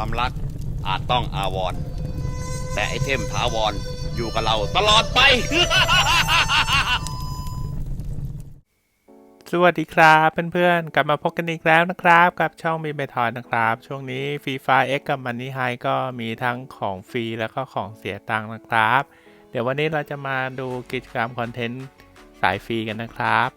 ความรักอาจต้องอาวรณ์แต่ไอเทมถาวรอยู่กับเราตลอดไป สวัสดีครับเพื่อนๆ กลับมาพบกันอีกแล้วนะครับ กับช่องมีเบทอยนะครับ ช่วงนี้ฟรีไฟเอ็กกับมันนี่ไฮก็มีทั้งของฟรีแล้วก็ของเสียตังค์นะครับ เดี๋ยววันนี้เราจะมาดูกิจกรรมคอนเทนต์สายฟรีกันนะครับ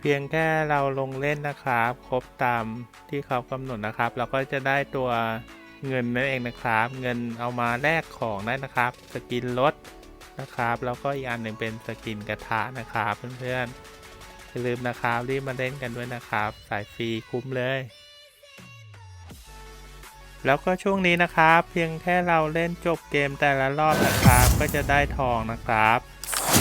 เพียงแค่เราลงเล่นนะครับ ครบตามที่เขากำหนดนะครับ เราก็จะได้ตัวเงินนั่นเองนะครับ เงินเอามาแลกของได้นะครับ สกินรถนะครับ แล้วก็อีกอันหนึ่งเป็นสกินกระทะนะครับเพื่อนๆอย่าลืมนะครับรีบมาเล่นกันด้วยนะครับ สายฟรีคุ้มเลย แล้วก็ช่วงนี้นะครับ เพียงแค่เราเล่นจบเกมแต่ละรอบนะครับ ก็จะได้ทองนะครับ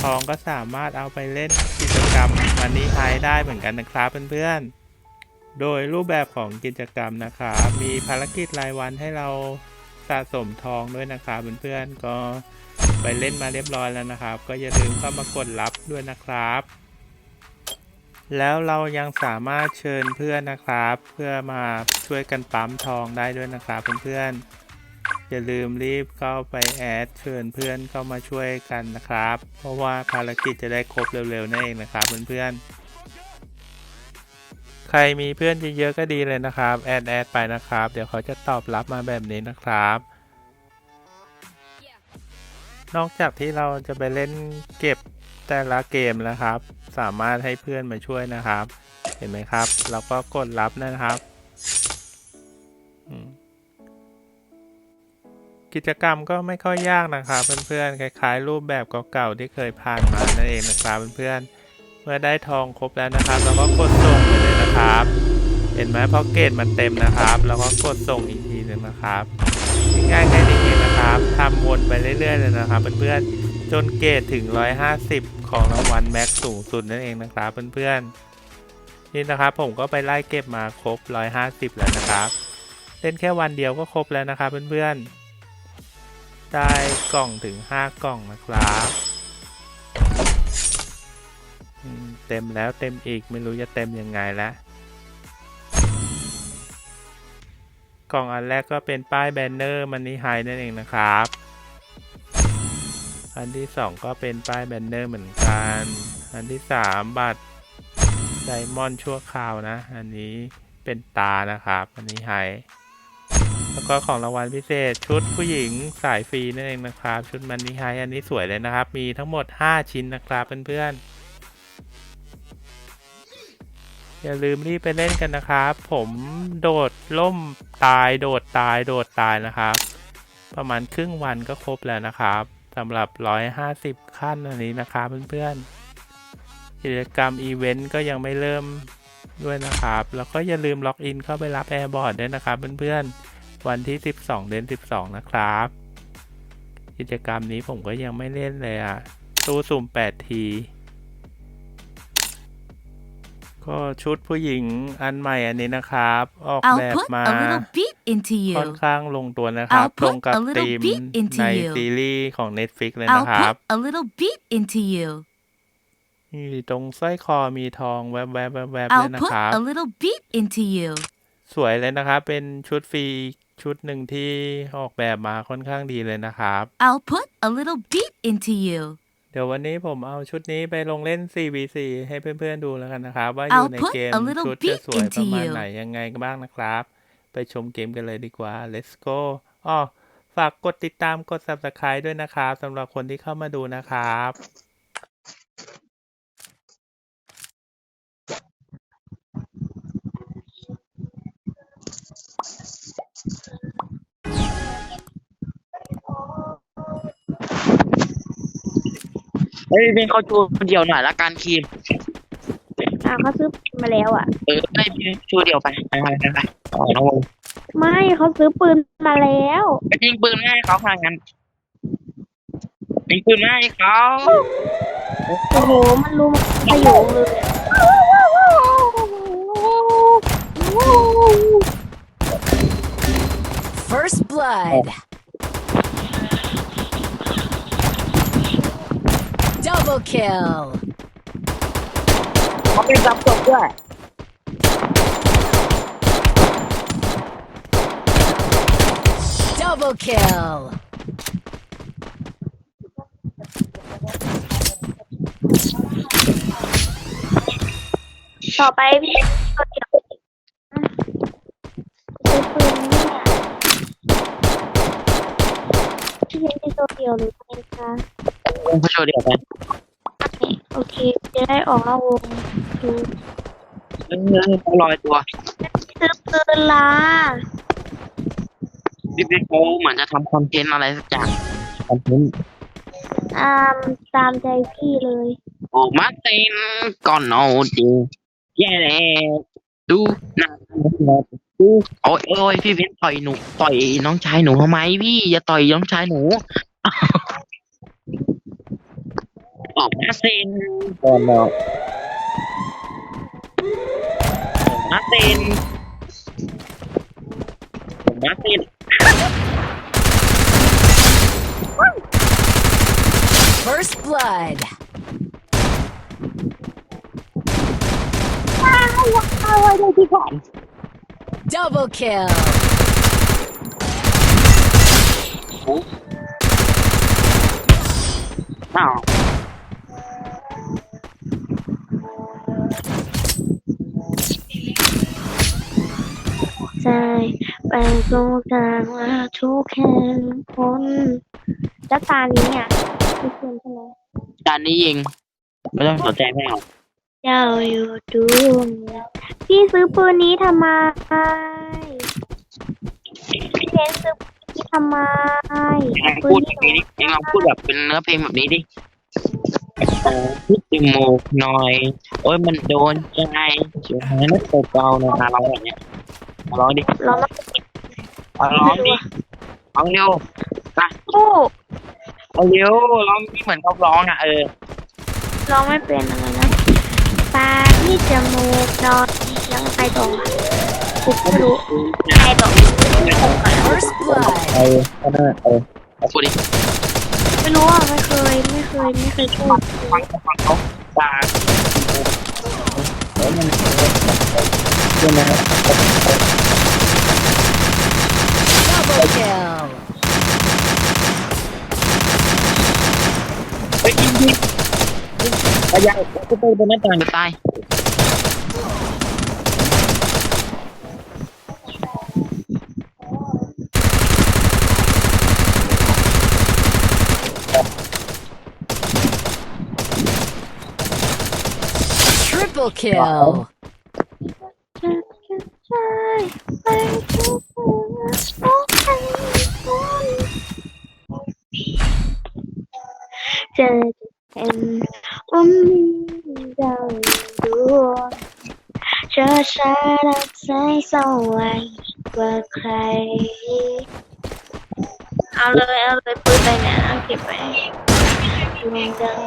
ทองก็สามารถเอาไปเล่นกิจกรรม มันนี้ไฮได้เหมือนกันนะครับเพื่อนๆ โดยรูปแบบของกิจกรรมนะครับ มีภารกิจรายวันให้เราสะสมทองด้วยนะครับเพื่อนๆ ก็ไปเล่นมาเรียบร้อยแล้วนะครับ ก็อย่าลืมเข้ามากดรับด้วยนะครับ แล้วเรายังสามารถเชิญเพื่อนนะครับ เพื่อมาช่วยกันปั๊มทองได้ด้วยนะครับเพื่อนๆ อย่าลืมรีบเข้าไปแอดเชิญเพื่อนเข้ามาช่วยกันนะครับ เพราะว่าภารกิจจะได้ครบเร็วๆนั่นเองนะครับเพื่อนๆ ใครมีเพื่อนเยอะๆก็ดีเลยนะครับ แอดแอดไปนะครับ เดี๋ยวเขาจะตอบรับมาแบบนี้นะครับ นอกจากที่เราจะไปเล่นเก็บแต่ละเกมแล้วครับ สามารถให้เพื่อนมาช่วยนะครับ เห็นไหมครับ เราก็กดรับนะครับ กิจกรรมก็ไม่ค่อยยากนะครับเพื่อนๆคล้ายๆ รูปแบบเก่าๆที่เคยผ่านมานั่นเองนะครับเพื่อนๆเมื่อได้ทองครบแล้วนะครับเราก็กดส่งไปเลยนะครับ เห็นไหมพอเกรดมันเต็มนะครับเราก็กดส่งอีกทีหนึ่งนะครับง่ายๆแค่นี้เองนะครับทำวนไปเรื่อยๆเลยนะครับเพื่อนๆจนเกรดถึง 150 ของรางวัลแม็กสูงสุดนั่นเองนะครับเพื่อนๆนี่นะครับผมก็ไปไล่เก็บมาครบ 150 แล้วนะครับเล่นแค่วันเดียวก็ครบแล้วนะครับเพื่อนๆ ได้กล่องถึง 5 กล่องนะครับ เต็มแล้วเต็มอีกไม่รู้จะเต็มยังไงล้วกล่องอันแรกก็เป็นป้ายแบนเนอร์มันนี่ไฮนั่นเองนะครับ อันที่สองก็เป็นป้ายแบนเนอร์เหมือนกัน อันที่สามบัตรไดมอนด์ชั่วคราวนะ อันนี้เป็นตานะครับ อันนี้ไฮ แล้วก็ของรางวัลพิเศษชุดผู้หญิงสายฟรีนั่นเองนะครับ ชุดมันนี่ไฮอันนี้สวยเลยนะครับ มีทั้งหมด 5 ชิ้นนะครับเพื่อนๆ อย่าลืมรีบไปเล่นกันนะครับ ผมโดดล่มตายโดดตายโดดตายนะครับ ประมาณครึ่งวันก็ครบแล้วนะครับสำหรับ 150 ขั้นอันนี้นะครับเพื่อนๆ กิจกรรมอีเวนต์ก็ยังไม่เริ่มด้วยนะครับ แล้วก็อย่าลืมล็อกอินเข้าไปรับแอร์บอร์ดด้วยนะครับเพื่อนๆ วันที่ 12 เดือน 12 นะครับ กิจกรรมนี้ผมก็ยังไม่เล่นเลยอะตู้สุ่ม 8 ที ก็ชุดผู้หญิงอันใหม่อันนี้นะครับ ออก I'll แบบ put มา a little beat into ค่อน you. ข้างลงตัวนะครับ I'll ตรงกับ put a little ธีม beat into ใน you ซีรีส์ของ Netflix เลย I'll นะครับ put a little beat into you. นี่ตรงสร้อยคอมีทองแวบๆแวบๆเลย I'll นะ put ครับ a little beat into you. สวยเลยนะครับ เป็นชุดฟรี ชุดหนึ่งที่ออกแบบมาค่อนข้างดีเลยนะครับ I'll put a little beat into you. เดี๋ยววันนี้ผมเอาชุดนี้ไปลงเล่น 4v4 ให้เพื่อนๆดูแล้วกันนะครับ ว่าอยู่ I'll ใน put เกม a little ชุดจะ beat สวยประมาณ into you ไหนยังไงกันบ้างนะครับ ไปชมเกมกันเลยดีกว่า let's go อ้อฝากกดติดตามกด subscribe ด้วยนะครับสำหรับคนที่เข้ามาดูนะครับ เฮ้ยเป็นเขาชูเดียวหน่อยละกันครีมอ่าเขาซื้อมาแล้วอะ เออไม่เป็นชูเดียวไปไปไปไปไปอ๋อน้องวงไม่เขาซื้อปืนมาแล้ว ไปยิงปืนง่ายเขาทางนั้นยิงปืนง่ายเขาโอ้โห มันรู้มันประโยคเลย First blood. Double kill. เขาเป็นจับศพด้วย Double kill. ต่อไปพี่ตัวเดียวเป็นปืนเนี่ยพี่เล่นเป็นตัวเดียวหรือไงคะวงพระโชว์เดียวกันโอเคจะ ได้ออกนอกวงดูเออเขาลอยตัวซื้อปืนละพี่เป๊กเขาเหมือนจะทำคอนเทนต์อะไรสักอย่างคอนเทนต์อ่ามตามใจพี่เลยโอ้มาเต็นก่อนเอาจริงแย่แล้วดูหนะดูโอ้ยโอ้ยพี่เป๊กต่อยหนู ต่อยน้องชายหนูทำไมพี่อย่าต่อยน้องชายหนู Nothing. Oh no. Nothing. Nothing. First blood. Ow, ow, ow, Double kill. Oh. oh. ใช่ไปตรงกลางว่าทุกแห่งคนแล้วตานี้เนี่ยพี่เพื่อนใช่ไหมจานนี้ยิงไม่ต้องสนใจไม่เอาเจ้าอยู่ดูพี่ซื้อปืนนี้ทำไมพี่เล่นซื้อปืนนี้ทำไมเองพูดแบบนี้ดิเองลองพูดแบบเป็นเนื้อเพลงแบบนี้ดิเออพูดจมูกหน่อย โอ้ยมันโดนใจเสียหายนักเตะเก่าเนี่ยมาลองแบบเนี้ย มาลองดิลองมาเอาร้องดิร้องเร็วสู้เอาเร็วร้องที่เหมือนเขาร้องอะเออลองไม่เป็นอะไรนะปลาที่จมูกนอนยังไปต่อผมไม่รู้ใครต่อ First blood. เออก็ได้เออเอาพูดดิไม่รู้อะไม่เคยไม่เคยไม่เคยพูดฟังฟังเขาตาเออมัน เรื่องนะ Double kill. เฮ้ยยิงยิงระยะกูไปบนหน้าต่างจะตาย Triple kill. ใช่ไปทุกคนโอเจะเป็นอุ้มดาวดวงเชื่อชาดับแสงสว่างกว่าใคร เอาเลยเอาเลยปืนไปนี่ยเอาเก็บไปดวงดาว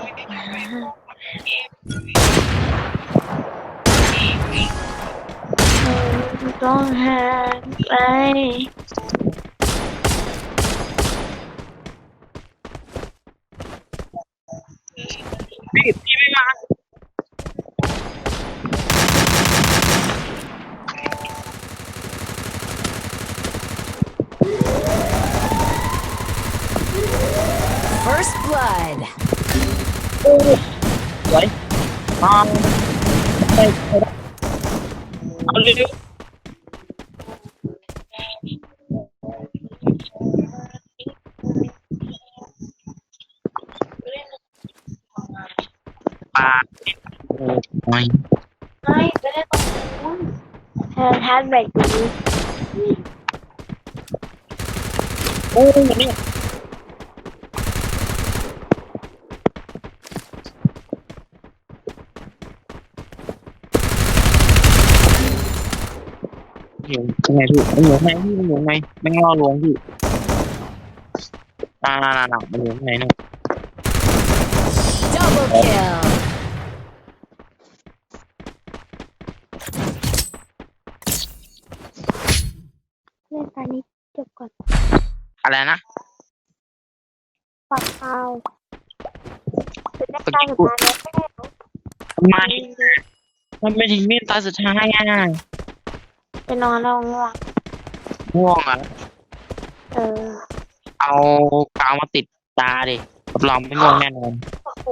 ต้องห่างไปพี่พี่ไม่มา First blood. สวยมาไปไปเอาเร็ว งในไม่งล่อลวงพี่น่าน่าน่าน่ามันอยู่ข้างในนู่น Double kill. เล่น ตอนนี้จบก่อนอะไรนะปากเปล่าเป็นได้การสุดท้ายแล้วทำไมมันไม่ถึงเมตตาสุดท้ายอะไปนอนแล้วง่วงง่วงอะเออ เอากาวมาติดตาดิรับรองไม่ง่วงแน่นอนโอ้โห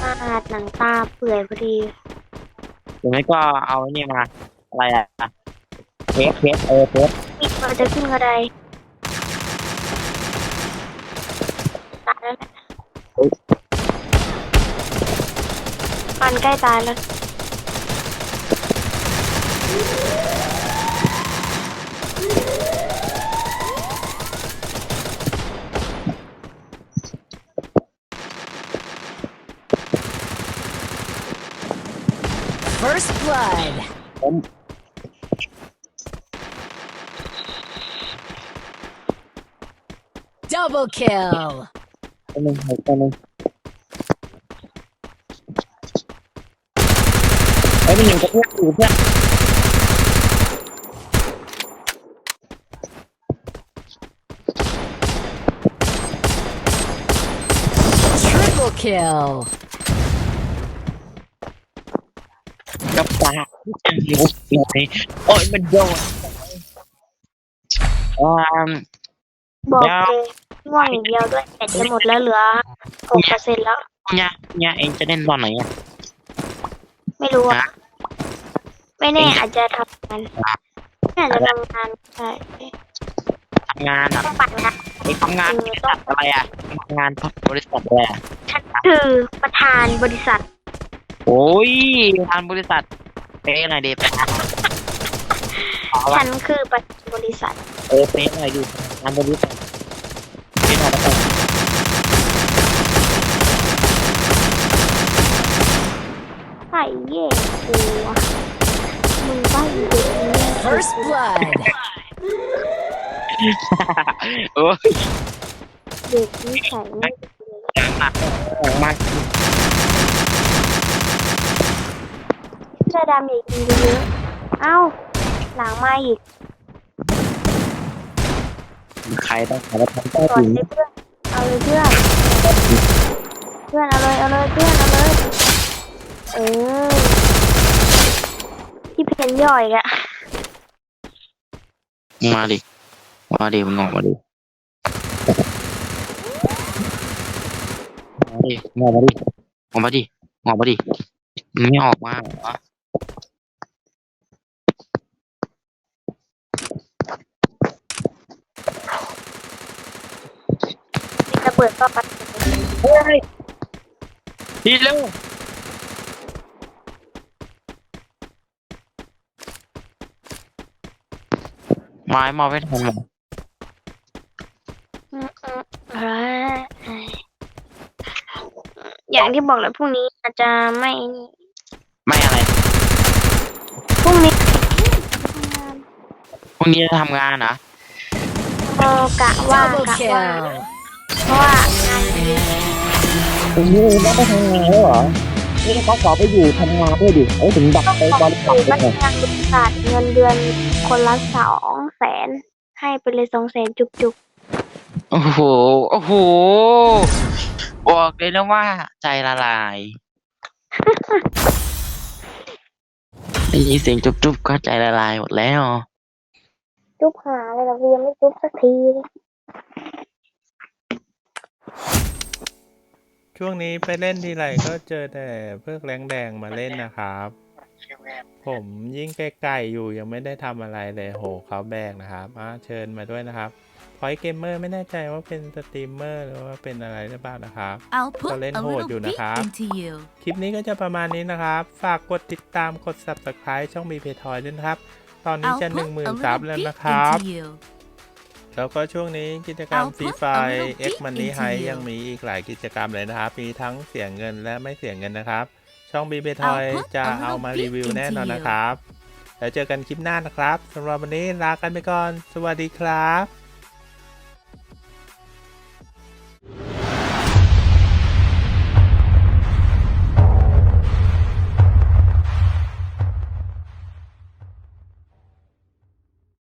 หน้าหนังตาเปื่อยพอดีหรือไม่ก็เอาไอ้นี่มา อะไรอะ เทปเทปเออเทปนี่เราจะขึ้นกระไดตายแล้วแหละมันใกล้ตายแล้ว First blood. ผม Double kill. ตัวหนึ่งหกตัวหนึ่งเฮ้ยมันอยู่กับเพื่อนอยู่เพื่อน Triple kill. กับตาที่จะ หิวปีโอ้ยมันโดนอ่าบอกยาวเลยง่วงอย่างเดียวด้วยแบตจะหมดแล้วเหลือหกเปอร์เซ็นต์แล้ว เนี่ยเนี่ยเองจะเล่นตอนไหนอะไม่รู้อะฮะไม่แน่อาจจะทำงานอาจจะทำงานใช่ทำงานอะต้องปัดงานเองทำงานบริษัทอะไรอะทำงานบริษัทอะไรอะฉันคือประธานบริษัท โอ้ยทานบริษัทเป๊ะหน่อยดิไปทำเอาละฉันคือประธานบริษัทเออเป๊ะหน่อยดิทานบริษัทเป๊ะหน่อยแล้วกัน ใส่เย่กูอะมึงบ้าอยู่เด็กนี่ First blood. โอ้ยเด็กนี่ใส่ไม่ดีเลยหนักมากเสื้อดำอีกกินเยอะๆเอ้า หลังมาอีกใครต้องขอรับทำใต้ก่อนถึง เลยเพื่อนเอาเลยเพื่อนเพื่อนเอาเลยเอาเลยเพื่อนเอาเลย เออที่เพนย่อยอะมาดิ มาดิมึงออกมาดิมาดิงอกมาดิออกมาดิออกมาดิมึงไม่ออกมาเหรอมีระเบิดก็ปัด เฮ้ยดีเร็ว ไม้มอบไม่ทันหรออืมอืมอะไรอย่างที่บอกแหละพรุ่งนี้อาจจะไม่นี่ไม่อะไรพรุ่งนี้พรุ่งนี้จะทำงานนะเออกะว่า Double กะว่า kill. เพราะว่างานเยอะพรุ่งนี้ไม่ไปทำงานแล้วเหรอนี่เขาขอไปอยู่ทำงานด้วยดิเอ้ยถึงดับต้องไปขบอริงษัทสื่อเลบัยญชีบริษัทเงินเดือน คนละสองแสนให้ไปเลยสองแสนจุกโอ้โห โอ้โห บอกเลยนะว่าใจละลายได้ยินเสียงจุบๆก็ใจละลายหมดแล้วๆจุบหาอะไรเรายังไม่จุบสักทีเลยช่วงนี้ไปเล่นทีไรก็เจอแต่เพื่อแรงแดงมาเล่นนะครับ ผมยิ่งไกลๆอยู่ยังไม่ได้ทำอะไรเลยโหเขาแบกนะครับอะเชิญมาด้วยนะครับพอยเกมเมอร์ไม่แน่ใจว่าเป็นสตรีมเมอร์หรือว่าเป็นอะไรหรือเปล่านะครับ I'll put Có lên a hồ little dù nè peek khá. into you. คลิปนี้ก็จะประมาณนี้นะครับ ฝากกดติดตามกด subscribe ช่องมีเพทอยด้วยนะครับ ตอนนี้ I'll จะ put a 10,000ซับ little แล้ว peek นะครับ into you. แล้วก็ช่วงนี้กิจกรรม I'll ฟรี put ไฟ a little X peek Money into High you ยังมีอีกหลายกิจกรรมเลยนะครับ มีทั้งเสียเงินและไม่เสียเงินนะครับ ช่องบีเบทอย I'll put จะ a เอา little มา peek รีวิว into แน่นอน you นะครับ แล้วเจอกันคลิปหน้านะครับสำหรับวันนี้ลากันไปก่อน สวัสดีครับ